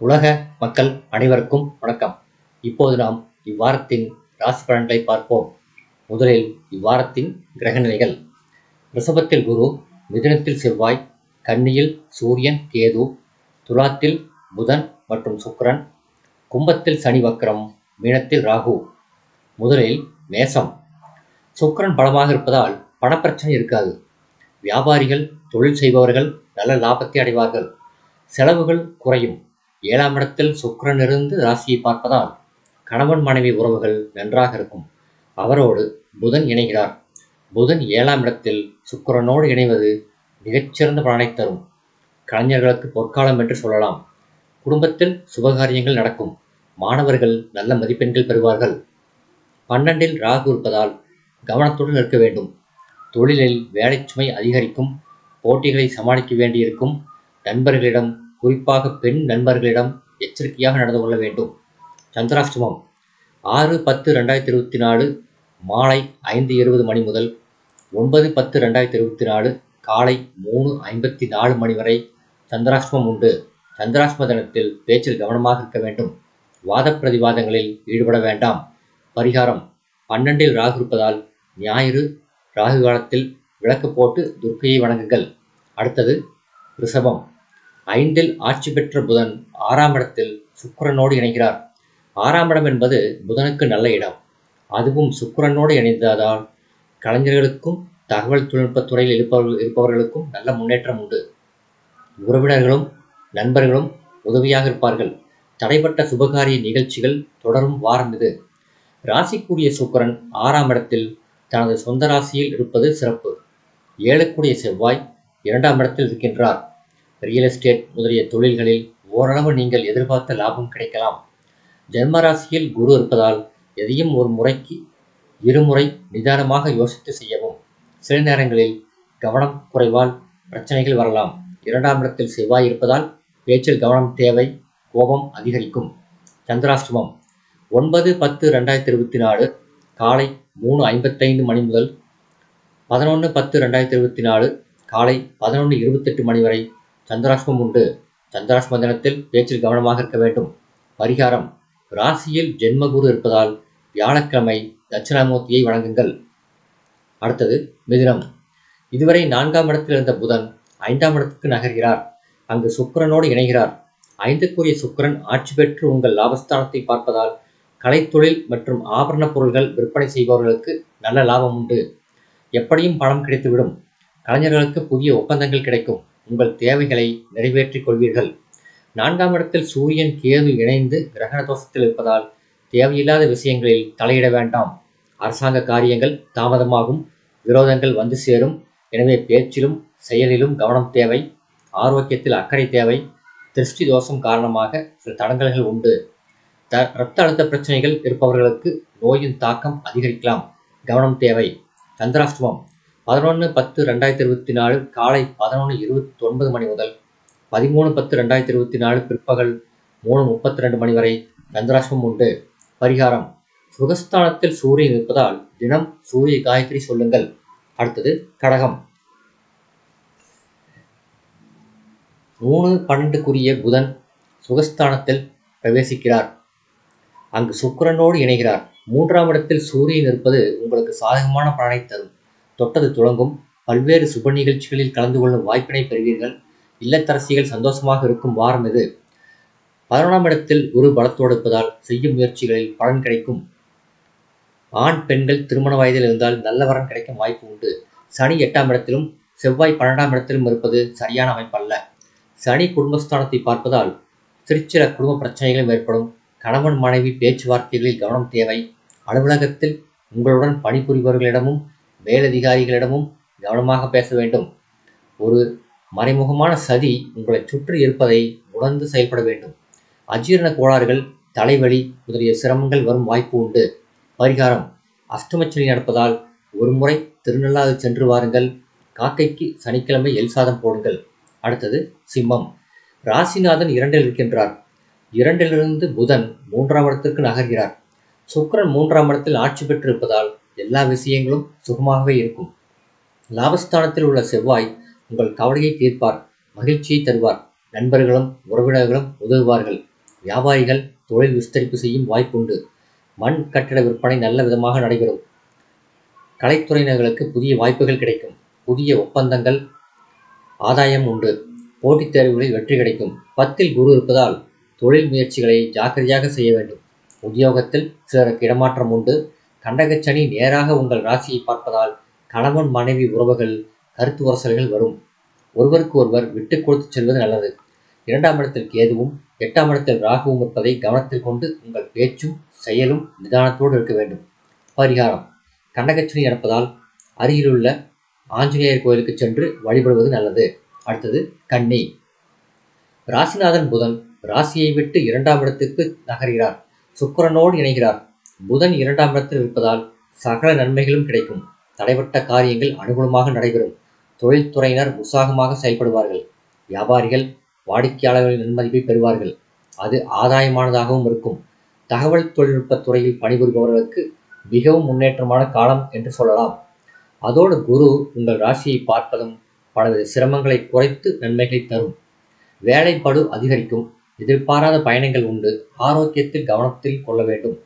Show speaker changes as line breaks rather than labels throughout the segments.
உலக மக்கள் அனைவருக்கும் வணக்கம். இப்போது நாம் இவ்வாரத்தின் ராசி பலன்களை பார்ப்போம். முதலில் இவ்வாரத்தின் கிரகநிலைகள். ரிஷபத்தில் குரு மிதுனத்தில் செவ்வாய் கன்னியில் சூரியன் கேது துலாத்தில் புதன் மற்றும் சுக்கரன் கும்பத்தில் சனி வக்கரம் மீனத்தில் ராகு. முதலில் மேசம். சுக்கரன் பலமாக இருப்பதால் பணப்பிரச்சனை இருக்காது. வியாபாரிகள் தொழில் செய்பவர்கள் நல்ல லாபத்தை அடைவார்கள். செலவுகள் குறையும். ஏழாம் இடத்தில் சுக்கரன் இருந்து ராசியை பார்ப்பதால் கணவன் மனைவி உறவுகள் நன்றாக இருக்கும். அவரோடு புதன் இணைகிறார். புதன் ஏழாம் இடத்தில் சுக்கரனோடு இணைவது மிகச்சிறந்த பலனை தரும். கலைஞர்களுக்கு பொற்காலம் என்று சொல்லலாம். குடும்பத்தில் சுபகாரியங்கள் நடக்கும். மாணவர்கள் நல்ல மதிப்பெண்கள் பெறுவார்கள். பன்னெண்டில் ராகு இருப்பதால் கவனத்துடன் இருக்க வேண்டும். தொழிலில் வேலைச்சுமை அதிகரிக்கும். போட்டிகளை சமாளிக்க வேண்டியிருக்கும். நண்பர்களிடம் குறிப்பாக பெண் நண்பர்களிடம் எச்சரிக்கையாக நடந்து கொள்ள வேண்டும். சந்திராஷ்டமம் ஆறு பத்து ரெண்டாயிரத்தி இருபத்தி நாலு மாலை ஐந்து இருபது மணி முதல் ஒன்பது பத்து ரெண்டாயிரத்தி இருபத்தி நாலு காலை மூணு ஐம்பத்தி நாலு மணி வரை சந்திராஷ்டமம் உண்டு. சந்திராஷ்டம தினத்தில் பேச்சில் கவனமாக இருக்க வேண்டும். வாத பிரதிவாதங்களில் ஈடுபட வேண்டாம். பரிகாரம் பன்னெண்டில் ராகு இருப்பதால் ஞாயிறு ராகு காலத்தில் விளக்கு போட்டு துர்க்கையை வணங்குங்கள். அடுத்தது ரிஷபம் ஐந்தில் ஆட்சி பெற்ற புதன் ஆறாம் இடத்தில் சுக்கரனோடு இணைகிறார். ஆறாம் இடம் என்பது புதனுக்கு நல்ல இடம். அதுவும் சுக்கரனோடு இணைந்ததால் கலைஞர்களுக்கும் தகவல் தொழில்நுட்ப துறையில் இருப்பவர்கள் இருப்பவர்களுக்கும் நல்ல முன்னேற்றம் உண்டு. உறவினர்களும் நண்பர்களும் உதவியாக இருப்பார்கள். தடைப்பட்ட சுபகாரிய நிகழ்ச்சிகள் தொடரும் வாரம் இது. ராசிக்குரிய சுக்கரன் ஆறாம் இடத்தில் தனது சொந்த ராசியில் இருப்பது சிறப்பு. ஏழுக்குடைய செவ்வாய் இரண்டாம் இடத்தில் இருக்கின்றார். ரியல் எஸ்டேட் முதலிய தொழில்களில் ஓரளவு நீங்கள் எதிர்பார்த்த லாபம் கிடைக்கலாம். ஜென்ம ராசியில் குரு இருப்பதால் எதையும் ஒரு முறைக்கு இருமுறை நிதானமாக யோசித்து செய்யவும் சில நேரங்களில் கவனம் குறைவால் பிரச்சனைகள் வரலாம். இரண்டாம் இடத்தில் செவ்வாய் இருப்பதால் பேச்சில் கவனம் தேவை கோபம் அதிகரிக்கும். சந்திராஷ்டமம் ஒன்பது பத்து ரெண்டாயிரத்தி இருபத்தி நாலு காலை மூணு ஐம்பத்தைந்து மணி முதல் பதினொன்று பத்து ரெண்டாயிரத்தி இருபத்தி நாலு காலை பதினொன்று இருபத்தெட்டு மணி வரை சந்திராஷ்மம் உண்டு. சந்திராஷ்ம தினத்தில் பேச்சில் கவனமாக இருக்க வேண்டும். பரிகாரம் ராசியில் ஜென்மகுரு இருப்பதால் வியாழக்கிழமை தட்சிணாமூர்த்தியை வணங்குங்கள். அடுத்தது மிதினம். இதுவரை நான்காம் இடத்தில் இருந்த புதன் ஐந்தாம் இடத்துக்கு நகர்கிறார். அங்கு சுக்கரனோடு இணைகிறார். ஐந்துக்குரிய சுக்கிரன் ஆட்சி பெற்று உங்கள் லாபஸ்தானத்தை பார்ப்பதால் கலைத்தொழில் மற்றும் ஆபரண பொருள்கள் விற்பனை செய்பவர்களுக்கு நல்ல லாபம் உண்டு. எப்படியும் பணம் கிடைத்துவிடும். கலைஞர்களுக்கு புதிய ஒப்பந்தங்கள் கிடைக்கும். உங்கள் தேவைகளை நிறைவேற்றிக் கொள்வீர்கள். நான்காம் இடத்தில் சூரியன் கேது இணைந்து கிரகண தோஷத்தில் இருப்பதால் தேவையில்லாத விஷயங்களில் தலையிட வேண்டாம். அரசாங்க காரியங்கள் தாமதமாகும் விரோதங்கள் வந்து சேரும். எனவே பேச்சிலும் செயலிலும் கவனம் தேவை. ஆரோக்கியத்தில் அக்கறை தேவை. திருஷ்டி தோஷம் காரணமாக சில தடங்கல்கள் உண்டு. த இரத்த அழுத்த பிரச்சனைகள் இருப்பவர்களுக்கு நோயின் தாக்கம் அதிகரிக்கலாம். கவனம் தேவை. சந்திராஷ்டமம் பதினொன்று பத்து ரெண்டாயிரத்தி இருபத்தி நாலு காலை பதினொன்று இருபத்தி ஒன்பது மணி முதல் பதிமூணு பத்து ரெண்டாயிரத்தி இருபத்தி நாலு பிற்பகல் மூணு முப்பத்தி ரெண்டு மணி வரை சந்திராஷ்டமம் உண்டு. பரிகாரம். சுகஸ்தானத்தில் சூரியன் இருப்பதால் தினம் சூரிய காயத்ரி சொல்லுங்கள். அடுத்தது கடகம். மூணு பன்னெண்டுக்குரிய புதன் சுகஸ்தானத்தில் பிரவேசிக்கிறார். அங்கு சுக்கரனோடு இணைகிறார். மூன்றாம் இடத்தில் சூரியன் இருப்பது உங்களுக்கு சாதகமான பலனை தரும். தொட்டது துளங்கும். பல்வேறு சுப நிகழ்ச்சிகளில் கலந்து கொள்ளும் வாய்ப்பினை பெறுவீர்கள். இல்லத்தரசிகள் சந்தோஷமாக இருக்கும் வாரம் இது. பதினொன்றாம் இடத்தில் குரு பலத்தோடு இருப்பதால் செய்யும் முயற்சிகளில் பலன் கிடைக்கும். ஆண் பெண்கள் திருமண வயதில் இருந்தால் நல்ல வரன் கிடைக்கும் வாய்ப்பு உண்டு. சனி எட்டாம் இடத்திலும் செவ்வாய் பன்னெண்டாம் இடத்திலும் இருப்பது சரியான அமைப்பல்ல. சனி குடும்பஸ்தானத்தை பார்ப்பதால் சிற்சில குடும்ப பிரச்சனைகளும் ஏற்படும். கணவன் மனைவி பேச்சுவார்த்தைகளில் கவனம் தேவை. அலுவலகத்தில் உங்களுடன் பணிபுரிபவர்களிடமும் மேலதிகாரிகளிடமும் கவனமாக பேச வேண்டும். ஒரு மறைமுகமான சதி உங்களை சுற்றி இருப்பதை உணர்ந்து செயல்பட வேண்டும். அஜீரண கோளாறுகள் தலைவலி முதலிய சிரமங்கள் வரும் வாய்ப்பு உண்டு. பரிகாரம் அஷ்டமச்சனி நடப்பதால் ஒரு முறை திருநள்ளாறு சென்று வாருங்கள். காக்கைக்கு சனிக்கிழமை எல் சாதம் போடுங்கள். அடுத்தது சிம்மம். ராசிநாதன் இரண்டில் இருக்கின்றார். இரண்டிலிருந்து புதன் மூன்றாம் இடத்திற்கு நகர்கிறார். சுக்கரன் மூன்றாம் இடத்தில் ஆட்சி பெற்றிருப்பதால் எல்லா விஷயங்களும் சுகமாகவே இருக்கும். லாபஸ்தானத்தில் உள்ள செவ்வாய் உங்கள் கவலையை தீர்ப்பார் மகிழ்ச்சியை தருவார். நண்பர்களும் உறவினர்களும் உதவுவார்கள். வியாபாரிகள் தொழில் விஸ்தரிப்பு செய்யும் வாய்ப்புண்டு. மண் கட்டிட விற்பனை நல்ல விதமாக நடைபெறும். கலைத்துறையினர்களுக்கு புதிய வாய்ப்புகள் கிடைக்கும். புதிய ஒப்பந்தங்கள் ஆதாயம் உண்டு. போட்டித் தேர்வுகளில் வெற்றி கிடைக்கும். பத்தில் குரு இருப்பதால் தொழில் முயற்சிகளை ஜாக்கிரதையாக செய்ய வேண்டும். உத்தியோகத்தில் சிலருக்கு இடமாற்றம் உண்டு. கண்டகச்சனி நேராக உங்கள் ராசியை பார்ப்பதால் கணவன் மனைவி உறவுகள் கருத்து உரசல்கள் வரும். ஒருவருக்கு ஒருவர் விட்டு கொடுத்து செல்வது நல்லது. இரண்டாம் இடத்தில் கேதுவும் எட்டாம் இடத்தில் ராகுவும் இருப்பதை கவனத்தில் கொண்டு உங்கள் பேச்சும் செயலும் நிதானத்தோடு இருக்க வேண்டும். பரிகாரம். கண்டகச்சனி நடப்பதால் அருகிலுள்ள ஆஞ்சநேயர் கோயிலுக்கு சென்று வழிபடுவது நல்லது. அடுத்தது கண்ணி ராசிநாதன் புதன் ராசியை விட்டு இரண்டாம் இடத்துக்கு நகர்கிறார். சுக்கிரனோடு இணைகிறார். புதன் இரண்டாம் இடத்தில் இருப்பதால் சகல நன்மைகளும் கிடைக்கும். தடைப்பட்ட காரியங்கள் அனுகூலமாக நடைபெறும். தொழில்துறையினர் உற்சாகமாக செயல்படுவார்கள். வியாபாரிகள் வாடிக்கையாளர்களின் நன்மதிப்பை பெறுவார்கள். அது ஆதாயமானதாகவும் இருக்கும். தகவல் தொழில்நுட்பத் துறையில் பணிபுரிபவர்களுக்கு மிகவும் முன்னேற்றமான காலம் என்று சொல்லலாம். அதோடு குரு உங்கள் ராசியை பார்ப்பதும் பலவித சிரமங்களை குறைத்து நன்மைகளை தரும். வேலைப்படு அதிகரிக்கும். எதிர்பாராத பயணங்கள் உண்டு. ஆரோக்கியத்தில் கவனத்தில் கொள்ள வேண்டும்.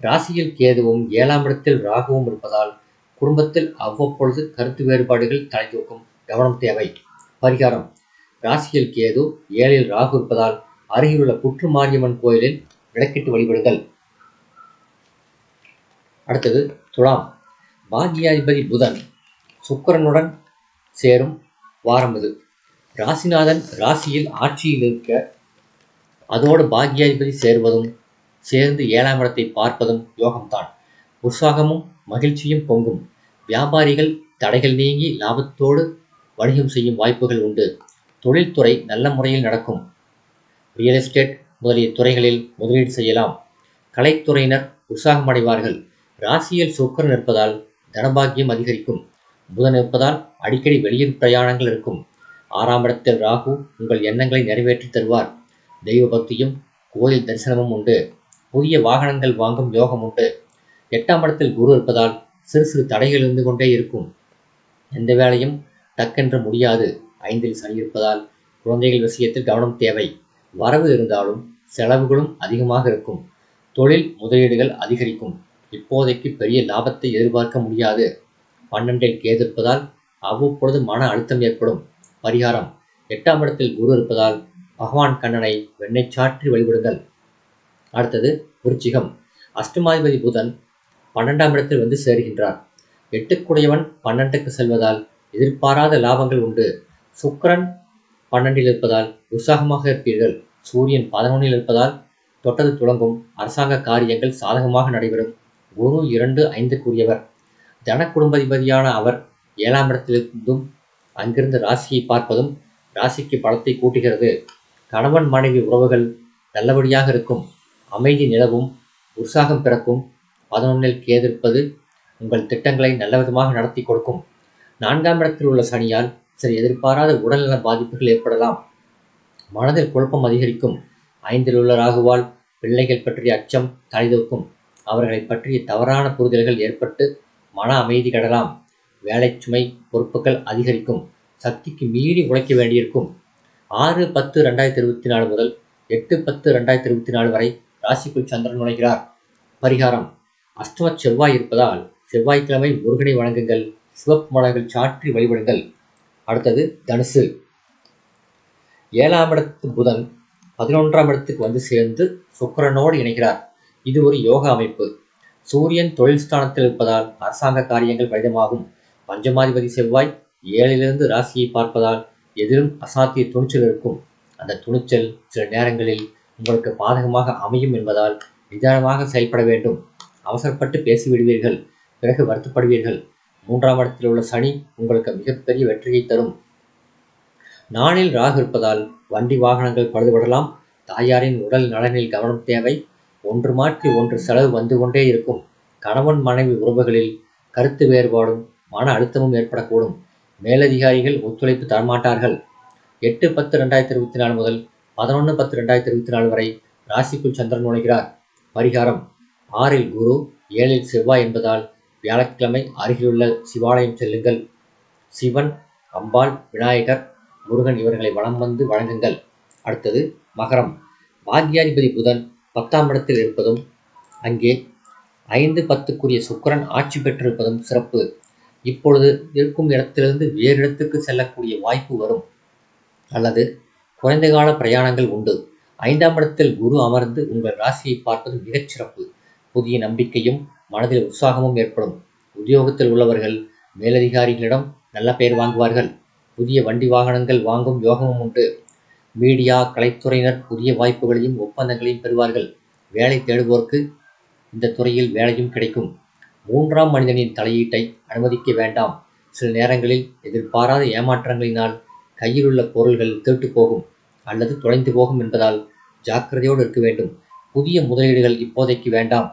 ராசியில் கேதுவும் ஏழாம் இடத்தில் ராகுவும் இருப்பதால் குடும்பத்தில் அவ்வப்பொழுது கருத்து வேறுபாடுகள் தலை தூக்கும் கவனம் தேவை. பரிகாரம். ராசியில் கேது ஏழில் ராகு இருப்பதால் அருகிலுள்ள புற்று மாரியம்மன் கோயிலில் விளக்கிட்டு வழிபடுங்கள். அடுத்தது துலாம். பாக்யாதிபதி புதன் சுக்கிரனுடன் சேரும் வாரம் இது. ராசிநாதன் ராசியில் ஆட்சியில் இருக்க அதோடு பாக்யாதிபதி சேர்வதும் சேர்ந்து ஏழாம் இடத்தை பார்ப்பதும் யோகம்தான். உற்சாகமும் மகிழ்ச்சியும் பொங்கும். வியாபாரிகள் தடைகள் நீங்கி லாபத்தோடு வணிகம் செய்யும் வாய்ப்புகள் உண்டு. தொழில்துறை நல்ல முறையில் நடக்கும். ரியல் எஸ்டேட் முதலிய துறைகளில் முதலீடு செய்யலாம். கலைத்துறையினர் உற்சாகமடைவார்கள். ராசியில் சுக்கரன் இருப்பதால் தனபாகியம் அதிகரிக்கும். புதன் இருப்பதால் அடிக்கடி வெளியூர் பிரயாணங்கள் இருக்கும். ஆறாம் இடத்தில் ராகு உங்கள் எண்ணங்களை நிறைவேற்றி தருவார். தெய்வ பக்தியும் கோயில் தரிசனமும் உண்டு. புதிய வாகனங்கள் வாங்கும் யோகம் உண்டு. எட்டாம் இடத்தில் குரு இருப்பதால் சிறு சிறு தடைகள் இருந்து கொண்டே இருக்கும். எந்த வேலையும் டக்கென்று முடியாது. ஐந்தில் சனி இருப்பதால் குழந்தைகள் விஷயத்தில் கவனம் தேவை. வரவு இருந்தாலும் செலவுகளும் அதிகமாக இருக்கும். தொழில் முதலீடுகள் அதிகரிக்கும். இப்போதைக்கு பெரிய லாபத்தை எதிர்பார்க்க முடியாது. பன்னெண்டில் கேது இருப்பதால் அவ்வப்பொழுது மன அழுத்தம் ஏற்படும். பரிகாரம். எட்டாம் இடத்தில் குரு இருப்பதால் பகவான் கண்ணனை வெண்ணை சாற்றி வழிபடுங்கள். அடுத்தது விருச்சிகம். அஷ்டமாதிபதி புதன் பன்னெண்டாம் இடத்தில் வந்து சேருகின்றார். எட்டுக்குடையவன் பன்னெண்டுக்கு செல்வதால் எதிர்பாராத லாபங்கள் உண்டு. சுக்கரன் பன்னெண்டில் இருப்பதால் உற்சாகமாக இருப்பீர்கள். சூரியன் பதினொன்றில் இருப்பதால் தொட்டது துளங்கும். அரசாங்க காரியங்கள் சாதகமாக நடைபெறும். குரு இரண்டு ஐந்துக்குரியவர். தன குடும்பதிபதியான அவர் ஏழாம் இடத்திலிருந்தும் அங்கிருந்து ராசியை பார்ப்பதும் ராசிக்கு பலத்தை கூட்டுகிறது. கணவன் மனைவி உறவுகள் நல்லபடியாக இருக்கும். அமைதி நிலவும் உற்சாகம் பிறக்கும். பதினொன்னில் கேதிருப்பது உங்கள் திட்டங்களை நல்லவிதமாக நடத்தி கொடுக்கும். நான்காம் இடத்தில் உள்ள சனியால் சில எதிர்பாராத உடல்நல பாதிப்புகள் ஏற்படலாம். மனதில் குழப்பம் அதிகரிக்கும். ஐந்தில் உள்ள ராகுவால் பிள்ளைகள் பற்றிய அச்சம் தலைதூக்கும் அவர்களை பற்றிய தவறான புரிதல்கள் ஏற்பட்டு மன அமைதி கடலாம். வேலை சுமை பொறுப்புகள் அதிகரிக்கும். சக்திக்கு மீறி உழைக்க வேண்டியிருக்கும். ஆறு பத்து ரெண்டாயிரத்தி இருபத்தி நாலு முதல் எட்டு பத்து ரெண்டாயிரத்தி இருபத்தி நாலு வரை ராசிக்குள் சந்திரன் நுழைகிறார். பரிகாரம். அஷ்டம செவ்வாய் இருப்பதால் செவ்வாய்க்கிழமை முருகனை வணங்குங்கள். சிவப்பு மலர்கள் சாற்றி வழிபடுங்கள். அடுத்தது தனுசு. ஏழாம் இடத்து புதன் பதினொன்றாம் இடத்துக்கு வந்து சேர்ந்து சுக்கிரனோடு இணைகிறார். இது ஒரு யோக அமைப்பு. சூரியன் தொழில் ஸ்தானத்தில் இருப்பதால் அரசாங்க காரியங்கள் கடிதமாகும் பஞ்சமாதிபதி செவ்வாய் ஏழிலிருந்து ராசியை பார்ப்பதால் எதிலும் அசாத்திய துணிச்சல் இருக்கும். அந்த துணிச்சல் சில நேரங்களில் உங்களுக்கு பாதகமாக அமையும் என்பதால் நிதானமாக செயல்பட வேண்டும். அவசரப்பட்டு பேசிவிடுவீர்கள். பிறகு வருத்தப்படுவீர்கள். மூன்றாம் இடத்தில் உள்ள சனி உங்களுக்கு மிகப்பெரிய வெற்றியை தரும். நாளில் ராகு இருப்பதால் வண்டி வாகனங்கள் பழுதுபடலாம். தாயாரின் உடல் நலனில் கவனம் தேவை. ஒன்று மாற்றி ஒன்று செலவு வந்து கொண்டே இருக்கும். கணவன் மனைவி உறவுகளில் கருத்து வேறுபாடும் மன அழுத்தமும் ஏற்படக்கூடும். மேலதிகாரிகள் ஒத்துழைப்பு தரமாட்டார்கள். எட்டு பத்து ரெண்டாயிரத்தி இருபத்தி நாலு முதல் பதினொன்று பத்து ரெண்டாயிரத்தி இருபத்தி நாலு வரை ராசிக்குள் சந்திரன் நுழைகிறார். பரிகாரம் ஆறில் குரு ஏழில் செவ்வாய் என்பதால் வியாழக்கிழமை அருகிலுள்ள சிவாலயம் செல்லுங்கள். சிவன் அம்பாள் விநாயகர் முருகன் இவர்களை வளம் வந்து வழங்குங்கள். அடுத்தது மகரம். பாக்யாதிபதி புதன் பத்தாம் இடத்தில் இருப்பதும் அங்கே ஐந்து பத்துக்குரிய சுக்கிரன் ஆட்சி பெற்றிருப்பதும் சிறப்பு. இப்பொழுது இருக்கும் இடத்திலிருந்து வேறு இடத்துக்கு செல்லக்கூடிய வாய்ப்பு வரும். அல்லது குறைந்த கால பிரயாணங்கள் உண்டு. ஐந்தாம் இடத்தில் குரு அமர்ந்து உங்கள் ராசியை பார்ப்பது மிகச் சிறப்பு. புதிய நம்பிக்கையும் மனதில் உற்சாகமும் ஏற்படும். உத்தியோகத்தில் உள்ளவர்கள் மேலதிகாரிகளிடம் நல்ல பெயர் வாங்குவார்கள். புதிய வண்டி வாகனங்கள் வாங்கும் யோகமும் உண்டு. மீடியா கலைத்துறையினர் புதிய வாய்ப்புகளையும் ஒப்பந்தங்களையும் பெறுவார்கள். வேலை தேடுவோருக்கு இந்த துறையில் வேலையும் கிடைக்கும். மூன்றாம் மனிதனின் தலையீட்டை அனுமதிக்க வேண்டாம். சில நேரங்களில் எதிர்பாராத ஏமாற்றங்களினால் கையில் உள்ள பொருள்கள் திருட்டு போகும் அல்லது தொலைந்து போகும் என்பதால் ஜாக்கிரதையோடு இருக்க வேண்டும். புதிய முதலீடுகள் இப்போதைக்கு வேண்டாம்.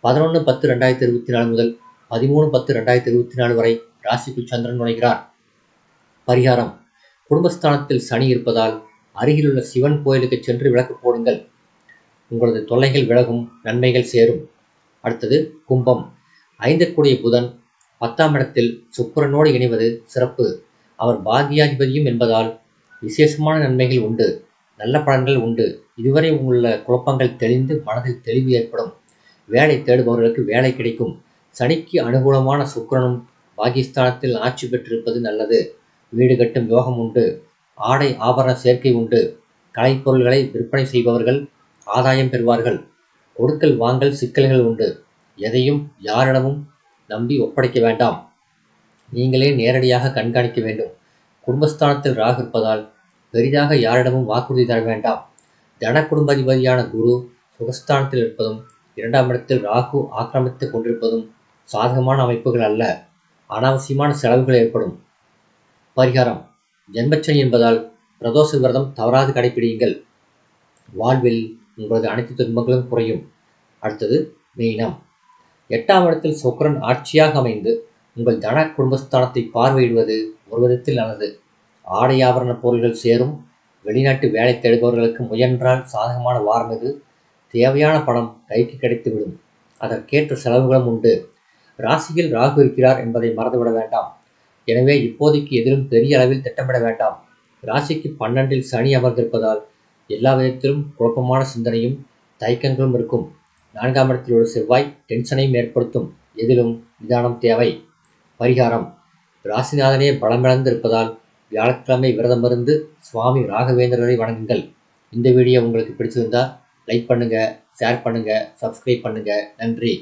பதினொன்று பத்து ரெண்டாயிரத்தி இருபத்தி நாலு முதல் பதிமூணு பத்து ரெண்டாயிரத்தி இருபத்தி நாலு வரை ராசிக்குள் சந்திரன் நுழைகிறார். பரிகாரம். குடும்பஸ்தானத்தில் சனி இருப்பதால் அருகிலுள்ள சிவன் கோயிலுக்கு சென்று விளக்கு போடுங்கள். உங்களது தொல்லைகள் விலகும் நன்மைகள் சேரும். அடுத்தது கும்பம். ஐந்தக்குடைய புதன் பத்தாம் இடத்தில் சுக்கரனோடு இணைவது சிறப்பு. அவர் பாகியாதிபதியும் என்பதால் விசேஷமான நன்மைகள் உண்டு நல்ல பலன்கள் உண்டு. இதுவரை உள்ள குழப்பங்கள் தெளிந்து மனதில் தெளிவு ஏற்படும். வேலை தேடுபவர்களுக்கு வேலை கிடைக்கும். சனிக்கு அனுகூலமான சுக்கரனும் பாகிஸ்தானத்தில் ஆட்சி பெற்றிருப்பது நல்லது. வீடு கட்டும் யோகம் உண்டு. ஆடை ஆபரண சேர்க்கை உண்டு. கலைப்பொருள்களை விற்பனை செய்பவர்கள் ஆதாயம் பெறுவார்கள். கொடுக்கல் வாங்கல் சிக்கல்கள் உண்டு. எதையும் யாரிடமும் நம்பி ஒப்படைக்க வேண்டாம். நீங்களே நேரடியாக கண்காணிக்க வேண்டும். குடும்பஸ்தானத்தில் ராகு இருப்பதால் பெரிதாக யாரிடமும் வாக்குறுதி தர வேண்டாம். தன குடும்பாதிபதியான குரு சுகஸ்தானத்தில் இருப்பதும் இரண்டாம் இடத்தில் ராகு ஆக்கிரமித்துக் கொண்டிருப்பதும் சாதகமான அமைப்புகள் அல்ல. அனாவசியமான செலவுகள் ஏற்படும். பரிகாரம். ஜென்மச்சனி என்பதால் பிரதோஷ விரதம் தவறாது கடைபிடியுங்கள். வாழ்வில் உங்களது அனைத்து துன்பங்களும் குறையும். அடுத்தது மீனம். எட்டாம் இடத்தில் சுக்கரன் ஆட்சியாக அமைந்து உங்கள் தன குடும்பஸ்தானத்தை பார்வையிடுவது ஒரு விதத்தில் நல்லது. ஆடை ஆபரண பொருள்கள் சேரும். வெளிநாட்டு வேலை தேடுபவர்களுக்கு முயன்றால் சாதகமான வாரம் இது. தேவையான பணம் கைக்கு கிடைத்துவிடும். அதற்கேற்ற செலவுகளும் உண்டு. ராசியில் ராகு இருக்கிறார் என்பதை மறந்துவிட வேண்டாம். எனவே இப்போதைக்கு எதிலும் பெரிய அளவில் திட்டமிட வேண்டாம். ராசிக்கு பன்னெண்டில் சனி அமர்ந்திருப்பதால் எல்லா விதத்திலும் குழப்பமான சிந்தனையும் தயக்கங்களும் இருக்கும். நான்காம் இடத்தில் உள்ள செவ்வாய் டென்ஷனையும் ஏற்படுத்தும். எதிலும் நிதானம் தேவை. பரிகாரம். ராசிநாதனே பலமிழந்து இருப்பதால் வியாழக்கிழமை விரதமிருந்து சுவாமி ராகவேந்திரரை வணங்குங்கள். இந்த வீடியோ உங்களுக்கு பிடிச்சிருந்தா லைக் பண்ணுங்கள் ஷேர் பண்ணுங்கள் சப்ஸ்கிரைப் பண்ணுங்கள் நன்றி.